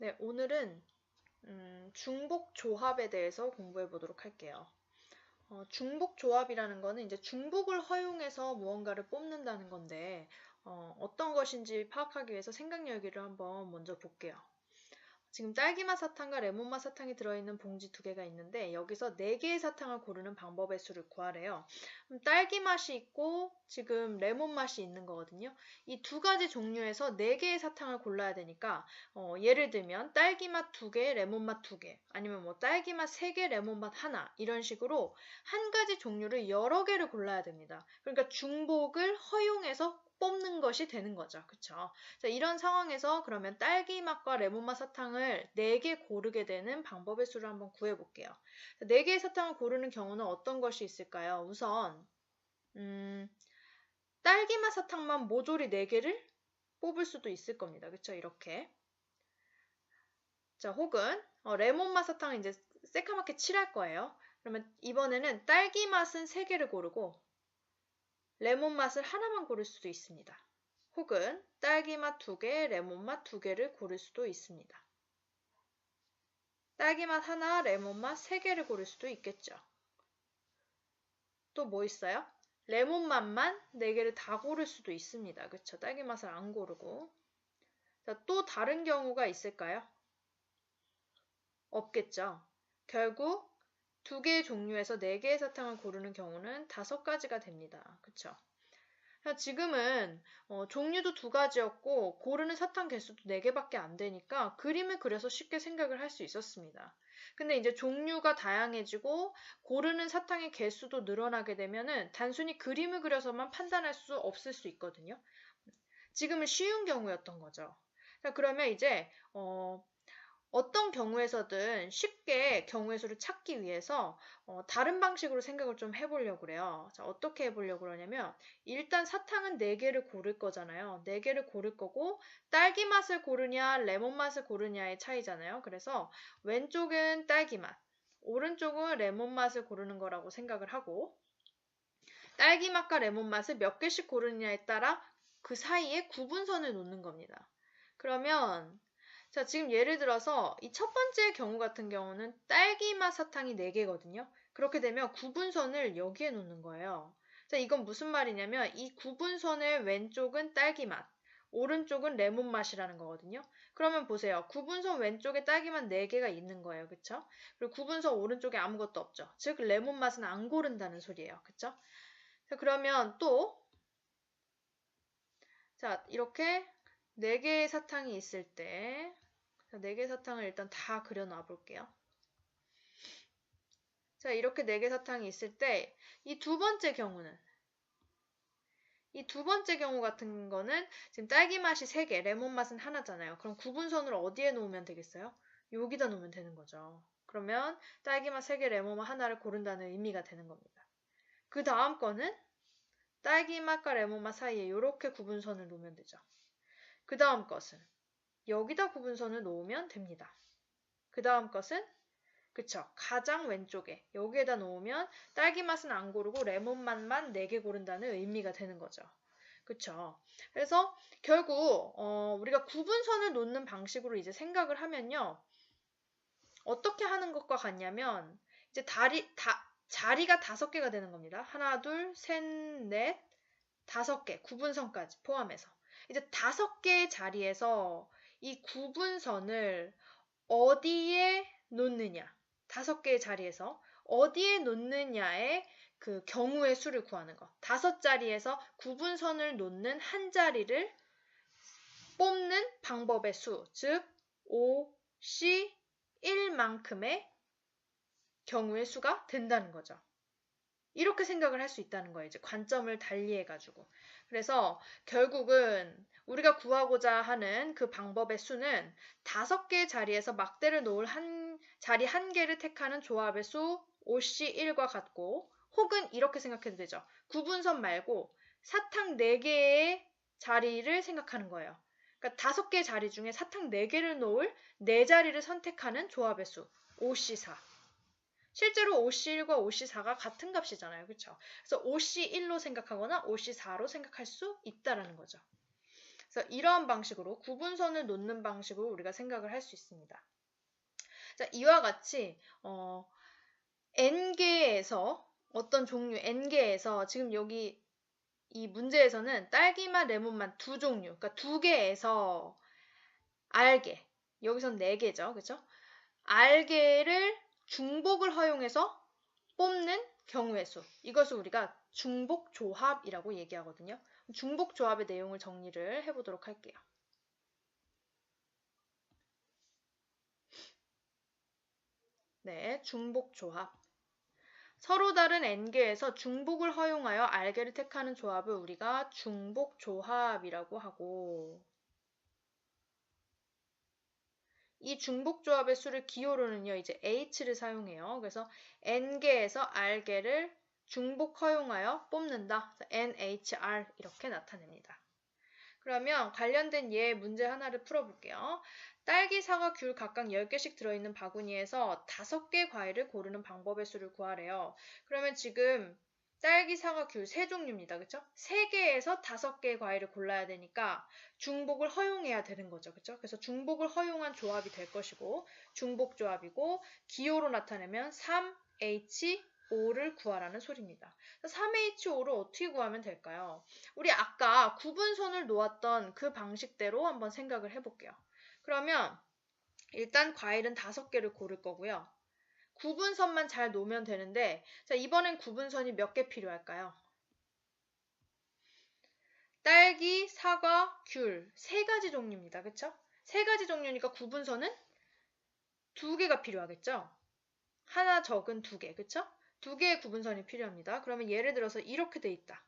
네, 오늘은 음, 중복 조합에 대해서 공부해 보도록 할게요. 어, 중복 조합이라는 거는 이제 중복을 허용해서 무언가를 뽑는다는 건데 어, 어떤 것인지 파악하기 위해서 생각 열기를 한번 먼저 볼게요. 지금 딸기맛 사탕과 레몬맛 사탕이 들어있는 봉지 두 개가 있는데 여기서 네 개의 사탕을 고르는 방법의 수를 구하래요. 딸기 맛이 있고 지금 레몬 맛이 있는 거거든요. 이 두 가지 종류에서 네 개의 사탕을 골라야 되니까 어, 예를 들면 딸기 맛 두 개, 레몬 맛 두 개, 아니면 뭐 딸기 맛 세 개, 레몬 맛 하나 이런 식으로 한 가지 종류를 여러 개를 골라야 됩니다. 그러니까 중복을 허용해서 뽑는 것이 되는 거죠. 그쵸? 자, 이런 상황에서 그러면 딸기 맛과 레몬 맛 사탕을 4개 고르게 되는 방법의 수를 한번 구해볼게요. 4개의 사탕을 고르는 경우는 어떤 것이 있을까요? 우선 음, 딸기 맛 사탕만 모조리 4개를 뽑을 수도 있을 겁니다. 그쵸? 이렇게 자, 혹은 어, 레몬 맛 사탕은 이제 새카맣게 칠할 거예요. 그러면 이번에는 딸기 맛은 3개를 고르고 레몬 맛을 하나만 고를 수도 있습니다. 혹은 딸기 맛두 개, 레몬 맛두 개를 고를 수도 있습니다. 딸기 맛 하나, 레몬 맛세 개를 고를 수도 있겠죠. 또 뭐 있어요? 레몬 맛만 네 개를 다 고를 수도 있습니다. 그쵸? 딸기 맛을 안 고르고. 자, 또 다른 경우가 있을까요? 없겠죠. 결국 두 개의 종류에서 네 개의 사탕을 고르는 경우는 다섯 가지가 됩니다. 그쵸? 지금은 어, 종류도 두 가지였고 고르는 사탕 개수도 네 개밖에 안 되니까 그림을 그려서 쉽게 생각을 할 수 있었습니다. 근데 이제 종류가 다양해지고 고르는 사탕의 개수도 늘어나게 되면은 단순히 그림을 그려서만 판단할 수 없을 수 있거든요. 지금은 쉬운 경우였던 거죠. 그러면 이제 어, 어떤 경우에서든 쉽게 경우의 수를 찾기 위해서 어, 다른 방식으로 생각을 좀 해보려고 그래요. 자, 어떻게 해보려고 그러냐면 일단 사탕은 4개를 고를 거잖아요. 4개를 고를 거고 딸기 맛을 고르냐 레몬 맛을 고르냐의 차이잖아요. 그래서 왼쪽은 딸기 맛, 오른쪽은 레몬 맛을 고르는 거라고 생각을 하고 딸기 맛과 레몬 맛을 몇 개씩 고르느냐에 따라 그 사이에 구분선을 놓는 겁니다. 그러면 자, 지금 예를 들어서 이 첫 번째 경우 같은 경우는 딸기 맛 사탕이 4개거든요. 그렇게 되면 구분선을 여기에 놓는 거예요. 자, 이건 무슨 말이냐면 이 구분선의 왼쪽은 딸기 맛, 오른쪽은 레몬 맛이라는 거거든요. 그러면 보세요. 구분선 왼쪽에 딸기 맛 4개가 있는 거예요. 그쵸? 그리고 구분선 오른쪽에 아무것도 없죠. 즉, 레몬 맛은 안 고른다는 소리예요. 그쵸? 자, 그러면 또, 자, 이렇게 4개의 사탕이 있을 때, 4개의 사탕을 일단 다 그려놔 볼게요. 자, 이렇게 4개 사탕이 있을 때, 이 두 번째 경우는, 이 두 번째 경우 같은 거는 지금 딸기 맛이 3개, 레몬 맛은 하나잖아요. 그럼 구분선을 어디에 놓으면 되겠어요? 여기다 놓으면 되는 거죠. 그러면 딸기 맛 3개, 레몬 맛 하나를 고른다는 의미가 되는 겁니다. 그 다음 거는 딸기 맛과 레몬 맛 사이에 이렇게 구분선을 놓으면 되죠. 그 다음 것은 여기다 구분선을 놓으면 됩니다. 그 다음 것은 그쵸 가장 왼쪽에 여기에다 놓으면 딸기 맛은 안 고르고 레몬 맛만 4개 고른다는 의미가 되는 거죠. 그쵸 그래서 결국 어, 우리가 구분선을 놓는 방식으로 이제 생각을 하면요. 어떻게 하는 것과 같냐면 이제 다리, 다, 자리가 다섯 개가 되는 겁니다. 하나, 둘, 셋, 넷, 다섯 개, 구분선까지 포함해서. 이제 다섯 개의 자리에서 이 구분선을 어디에 놓느냐, 다섯 개의 자리에서 어디에 놓느냐의 그 경우의 수를 구하는 것. 다섯 자리에서 구분선을 놓는 한 자리를 뽑는 방법의 수, 즉 5, C, 1만큼의 경우의 수가 된다는 거죠. 이렇게 생각을 할 수 있다는 거예요. 이제 관점을 달리 해가지고. 그래서 결국은 우리가 구하고자 하는 그 방법의 수는 다섯 개의 자리에서 막대를 놓을 한 자리 한 개를 택하는 조합의 수 5C1과 같고 혹은 이렇게 생각해도 되죠. 구분선 말고 사탕 4개의 자리를 생각하는 거예요. 그러니까 다섯 개의 자리 중에 사탕 4개를 놓을 4자리를 선택하는 조합의 수 5C4. 실제로 OC1과 OC4가 같은 값이잖아요. 그렇죠? 그래서 OC1로 생각하거나 OC4로 생각할 수 있다라는 거죠. 그래서 이러한 방식으로 구분선을 놓는 방식으로 우리가 생각을 할 수 있습니다. 자, 이와 같이 어, n개에서 어떤 종류 n개에서 지금 여기 이 문제에서는 딸기맛 레몬맛 두 종류, 그러니까 두 개에서 알개, 여기선 네 개죠, 그렇죠? 알개를 중복을 허용해서 뽑는 경우의 수. 이것을 우리가 중복 조합이라고 얘기하거든요. 중복 조합의 내용을 정리를 해보도록 할게요. 네, 중복 조합. 서로 다른 n개에서 중복을 허용하여 알개를 택하는 조합을 우리가 중복 조합이라고 하고 이 중복 조합의 수를 기호로는요, 이제 h를 사용해요. 그래서 n개에서 r개를 중복 허용하여 뽑는다. nhr 이렇게 나타냅니다. 그러면 관련된 예 문제 하나를 풀어볼게요. 딸기, 사과, 귤 각각 10개씩 들어있는 바구니에서 5개 과일을 고르는 방법의 수를 구하래요. 그러면 지금 딸기, 사과, 귤 세 종류입니다. 그쵸? 세 개에서 다섯 개의 과일을 골라야 되니까 중복을 허용해야 되는 거죠. 그쵸? 그래서 중복을 허용한 조합이 될 것이고 중복 조합이고 기호로 나타내면 3H5를 구하라는 소리입니다. 3H5를 어떻게 구하면 될까요? 우리 아까 구분선을 놓았던 그 방식대로 한번 생각을 해볼게요. 그러면 일단 과일은 다섯 개를 고를 거고요. 구분선만 잘 놓으면 되는데 자 이번엔 구분선이 몇 개 필요할까요? 딸기, 사과, 귤 세 가지 종류입니다. 그쵸? 세 가지 종류니까 구분선은 두 개가 필요하겠죠? 하나 적은 두 개, 그쵸? 두 개의 구분선이 필요합니다. 그러면 예를 들어서 이렇게 돼 있다.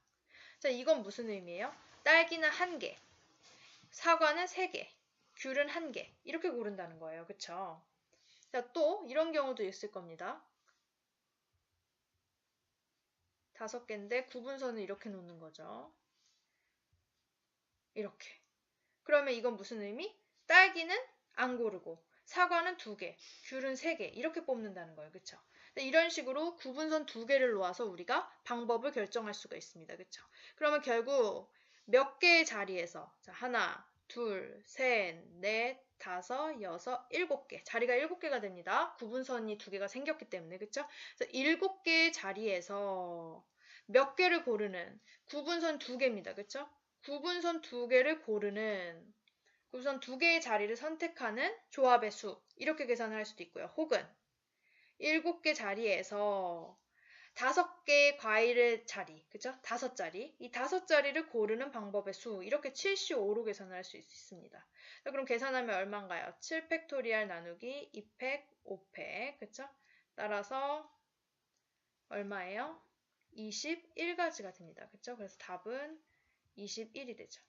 자, 이건 무슨 의미예요? 딸기는 한 개, 사과는 세 개, 귤은 한 개. 이렇게 고른다는 거예요. 그쵸? 자, 또 이런 경우도 있을 겁니다. 다섯 개인데 구분선을 이렇게 놓는 거죠. 이렇게. 그러면 이건 무슨 의미? 딸기는 안 고르고 사과는 두 개, 귤은 세 개. 이렇게 뽑는다는 거예요. 그쵸? 이런 식으로 구분선 두 개를 놓아서 우리가 방법을 결정할 수가 있습니다. 그쵸? 그러면 결국 몇 개의 자리에서 자, 하나, 둘, 셋, 넷, 다섯, 여섯, 일곱 개. 자리가 일곱 개가 됩니다. 구분선이 두 개가 생겼기 때문에? 그래서 일곱 개의 자리에서 몇 개를 고르는 구분선 두 개입니다. 그쵸? 구분선 두 개를 고르는 구분선 두 개의 자리를 선택하는 조합의 수. 이렇게 계산을 할 수도 있고요. 혹은 일곱 개 자리에서 다섯 개의 과일의 자리, 그죠? 다섯 자리. 이 다섯 자리를 고르는 방법의 수. 이렇게 75로 계산을 할수 있습니다. 자, 그럼 계산하면 얼마인가요? 7팩토리알 나누기 2팩, 5팩. 그쵸? 따라서 얼마예요? 21가지가 됩니다. 그쵸? 그래서 답은 21이 되죠.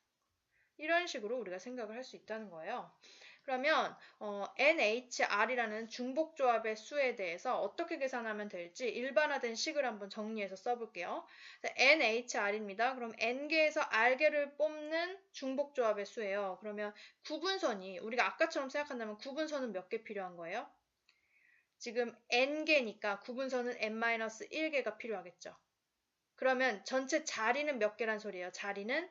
이런 식으로 우리가 생각을 할 수 있다는 거예요. 그러면 어, NHR이라는 중복 조합의 수에 대해서 어떻게 계산하면 될지 일반화된 식을 한번 정리해서 써볼게요. NHR입니다. 그럼 N개에서 R개를 뽑는 중복 조합의 수예요. 그러면 구분선이 우리가 아까처럼 생각한다면 구분선은 몇 개 필요한 거예요? 지금 N개니까 구분선은 N-1개가 필요하겠죠. 그러면 전체 자리는 몇 개란 소리예요? 자리는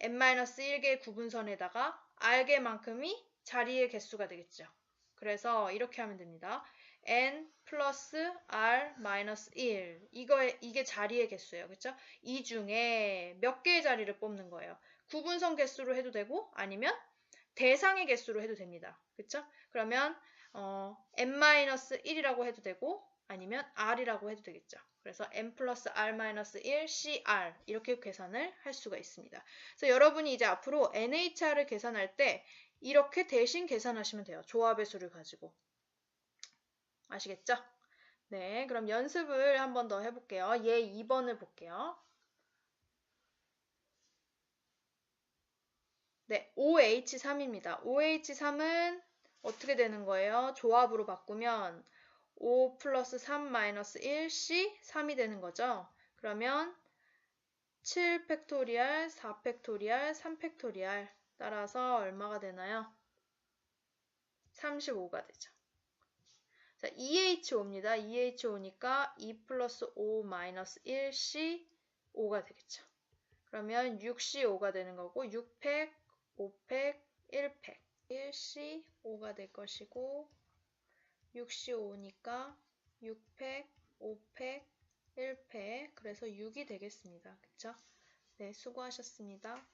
n-1개의 구분선에다가 r개만큼이 자리의 개수가 되겠죠. 그래서 이렇게 하면 됩니다. n 플러스 r 마이너스 1 이거에 이게 자리의 개수예요. 그렇죠? 이 중에 몇 개의 자리를 뽑는 거예요. 구분선 개수로 해도 되고 아니면 대상의 개수로 해도 됩니다. 그렇죠? 그러면 어, n-1이라고 해도 되고 아니면 r이라고 해도 되겠죠. 그래서 n 플러스 r-1 cr 이렇게 계산을 할 수가 있습니다. 그래서 여러분이 이제 앞으로 NHR을 계산할 때 이렇게 대신 계산하시면 돼요. 조합의 수를 가지고. 아시겠죠? 네, 그럼 연습을 한 번 더 해볼게요. 얘 2번을 볼게요. 네, OH3입니다. OH3은 어떻게 되는 거예요? 조합으로 바꾸면 5 플러스 3 마이너스 1C 3이 되는 거죠. 그러면 7 팩토리알, 4 팩토리알, 3 팩토리알 따라서 얼마가 되나요? 35가 되죠. 자, EH5입니다. EH5니까 2 플러스 5 마이너스 1C 5가 되겠죠. 그러면 6C5가 되는 거고 6팩, 5팩, 1팩 1C5가 될 것이고 6C5니까 6팩, 5팩, 1팩 그래서 6이 되겠습니다. 그쵸? 네, 수고하셨습니다.